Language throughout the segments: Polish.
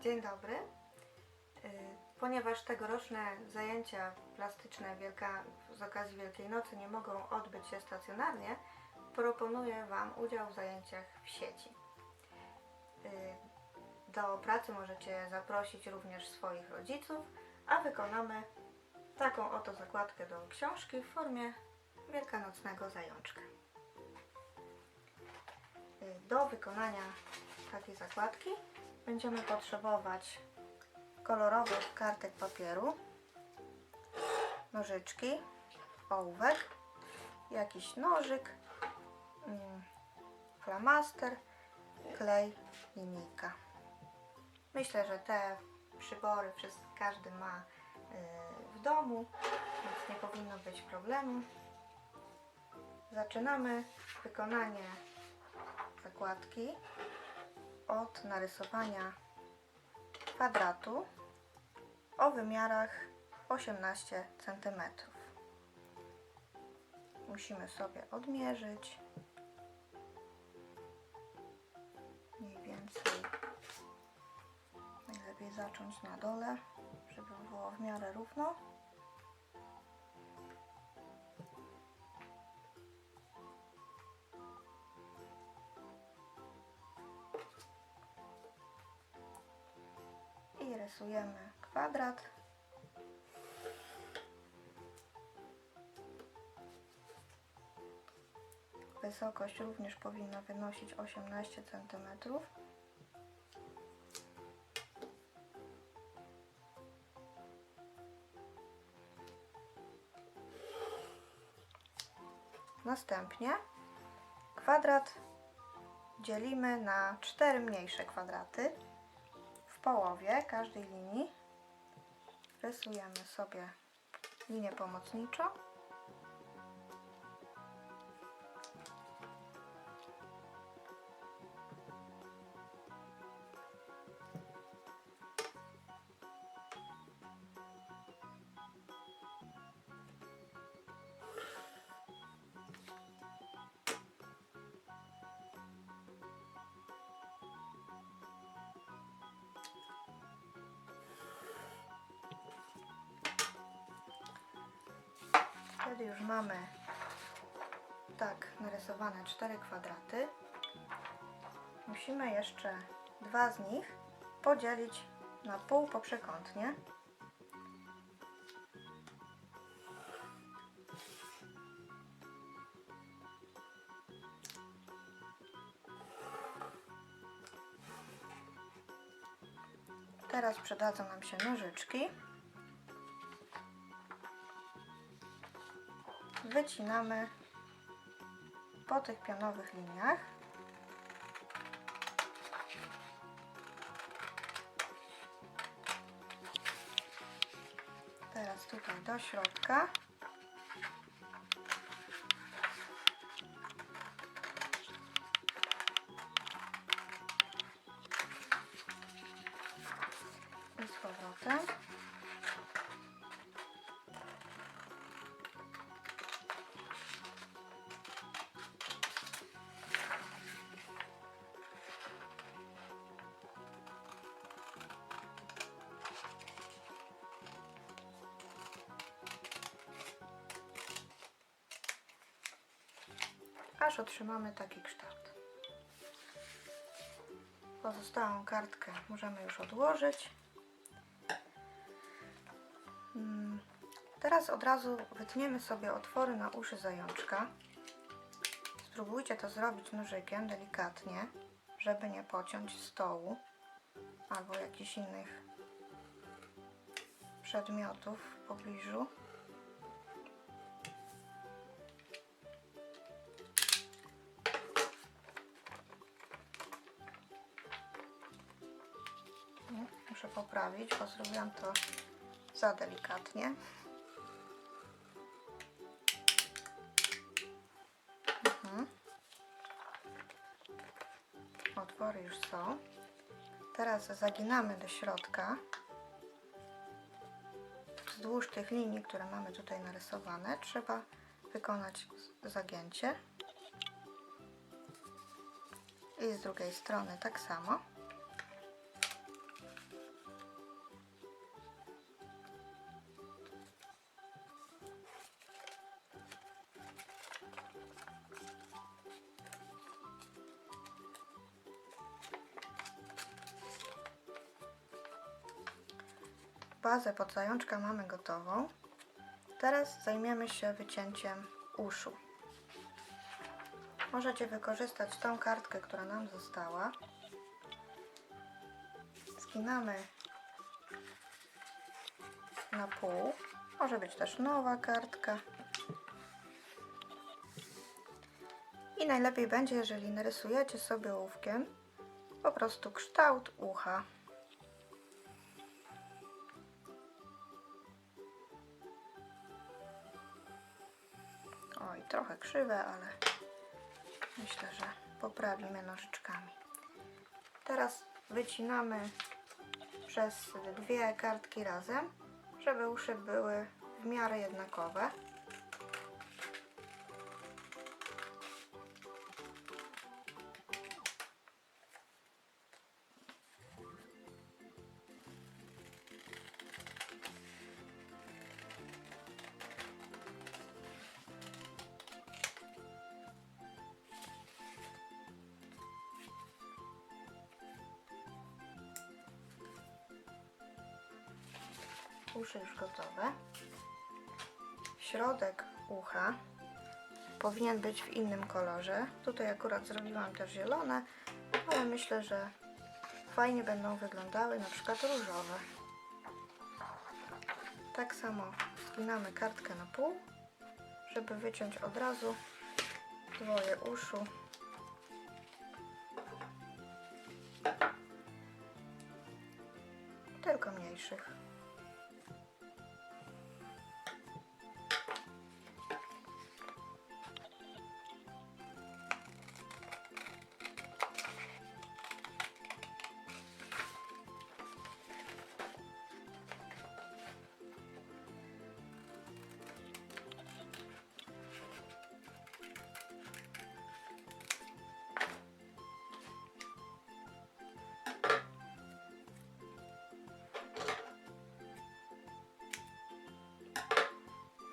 Dzień dobry. Y, Ponieważ tegoroczne zajęcia plastyczne Wielka, z okazji Wielkiej Nocy nie mogą odbyć się stacjonarnie, proponuję Wam udział w zajęciach w sieci. Y, Do pracy możecie zaprosić również swoich rodziców, a wykonamy taką oto zakładkę do książki w formie wielkanocnego zajączka. Y, Do wykonania takiej zakładki będziemy potrzebować kolorowych kartek papieru, nożyczki, ołówek, jakiś nożyk, mm, flamaster, klej, linijka. Myślę, że te przybory każdy ma y, w domu, więc nie powinno być problemu. Zaczynamy wykonanie zakładki od narysowania kwadratu o wymiarach 18 cm. Musimy sobie odmierzyć mniej więcej. Najlepiej zacząć na dole, żeby było w miarę równo. Rysujemy kwadrat. Wysokość również powinna wynosić 18 cm. Następnie kwadrat dzielimy na cztery mniejsze kwadraty połowie każdej linii rysujemy sobie linię pomocniczą. Wtedy już mamy tak narysowane cztery kwadraty. Musimy jeszcze dwa z nich podzielić na pół poprzekątnie. Teraz przydadzą nam się nożyczki. Wycinamy po tych pionowych liniach. Teraz tutaj do środka. Aż otrzymamy taki kształt. Pozostałą kartkę możemy już odłożyć. Mm, Teraz od razu wytniemy sobie otwory na uszy zajączka. Spróbujcie to zrobić nożykiem delikatnie, żeby nie pociąć stołu albo jakichś innych przedmiotów w pobliżu. Poprawić, bo zrobiłam to za delikatnie. Mhm. Otwory już są. Teraz zaginamy do środka wzdłuż tych linii, które mamy tutaj narysowane. Trzeba wykonać zagięcie. I z drugiej strony tak samo. Fazę pod zajączka mamy gotową. Teraz zajmiemy się wycięciem uszu. Możecie wykorzystać tą kartkę, która nam została. Skinamy na pół. Może być też nowa kartka. I najlepiej będzie, jeżeli narysujecie sobie ołówkiem po prostu kształt ucha. Trochę krzywe, ale myślę, że poprawimy nożyczkami. Teraz wycinamy przez dwie kartki razem, żeby uszy były w miarę jednakowe. Uszy już gotowe. Środek ucha powinien być w innym kolorze. Tutaj akurat zrobiłam też zielone, ale myślę, że fajnie będą wyglądały, na przykład różowe. Tak samo skinamy kartkę na pół, żeby wyciąć od razu dwoje uszu. Tylko mniejszych.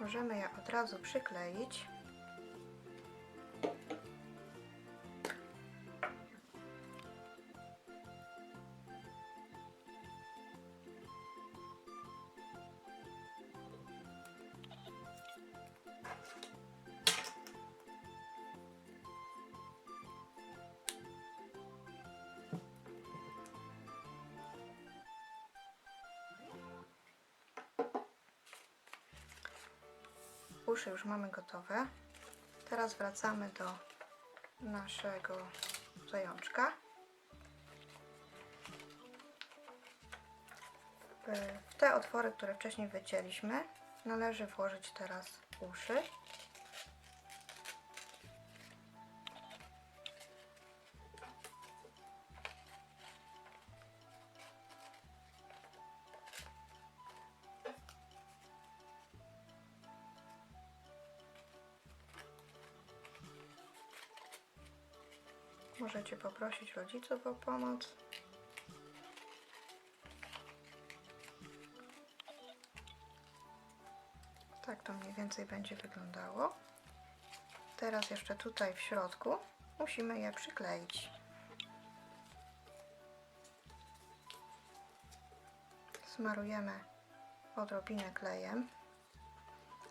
Możemy je od razu przykleić. Uszy już mamy gotowe. Teraz wracamy do naszego zajączka. W te otwory, które wcześniej wycięliśmy, należy włożyć teraz uszy. Możecie poprosić rodziców o pomoc. Tak to mniej więcej będzie wyglądało. Teraz jeszcze tutaj w środku musimy je przykleić. Smarujemy odrobinę klejem,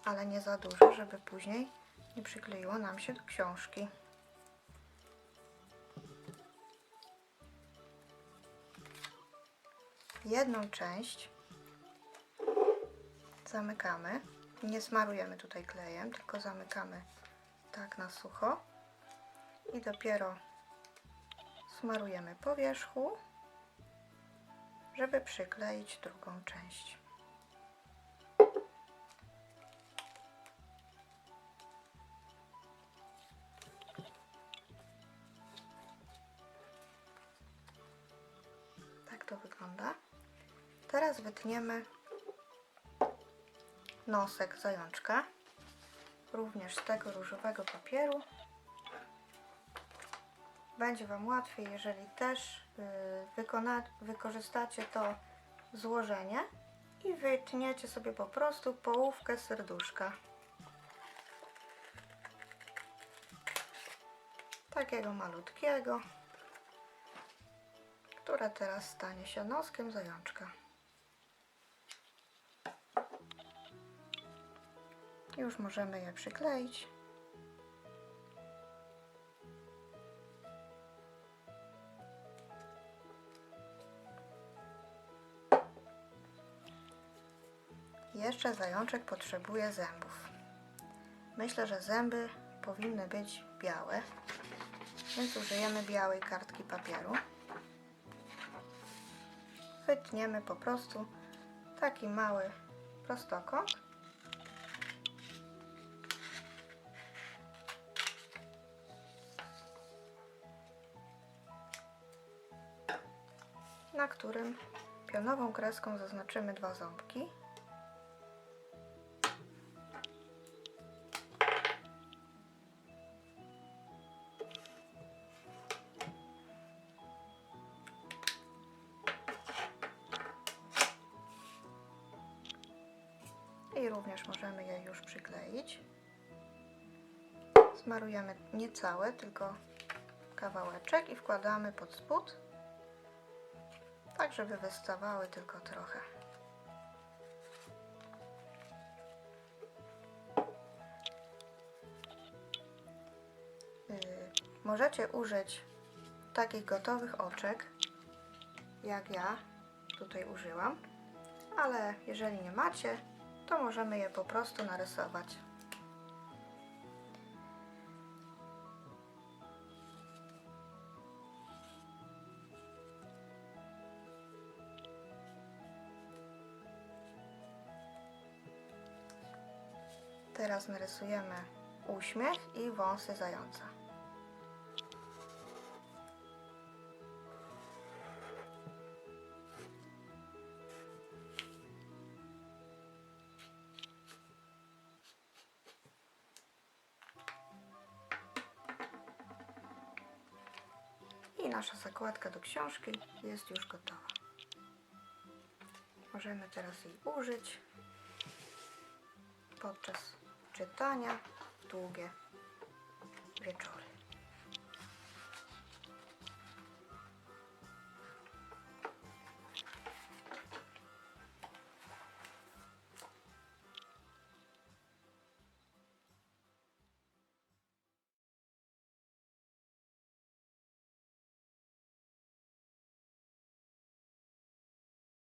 ale nie za dużo, żeby później nie przykleiło nam się do książki. Jedną część zamykamy. Nie smarujemy tutaj klejem, tylko zamykamy tak na sucho. I dopiero smarujemy po wierzchu, żeby przykleić drugą część. Tak to wygląda. Teraz wytniemy nosek zajączka, również z tego różowego papieru. Będzie Wam łatwiej, jeżeli też y, wykona, wykorzystacie to złożenie i wytniecie sobie po prostu połówkę serduszka. Takiego malutkiego, które teraz stanie się noskiem zajączka. Już możemy je przykleić. Jeszcze zajączek potrzebuje zębów. Myślę, że zęby powinny być białe, więc użyjemy białej kartki papieru. Wytniemy po prostu taki mały prostokąt. Na którym pionową kreską zaznaczymy dwa ząbki. I również możemy je już przykleić. Smarujemy nie całe, tylko kawałeczek i wkładamy pod spód, tak żeby wystawały tylko trochę. Yy, Możecie użyć takich gotowych oczek, jak ja tutaj użyłam, ale jeżeli nie macie, to możemy je po prostu narysować. Teraz narysujemy uśmiech i wąsy zająca. I nasza zakładka do książki jest już gotowa. Możemy teraz jej użyć podczas czytania w długie wieczory.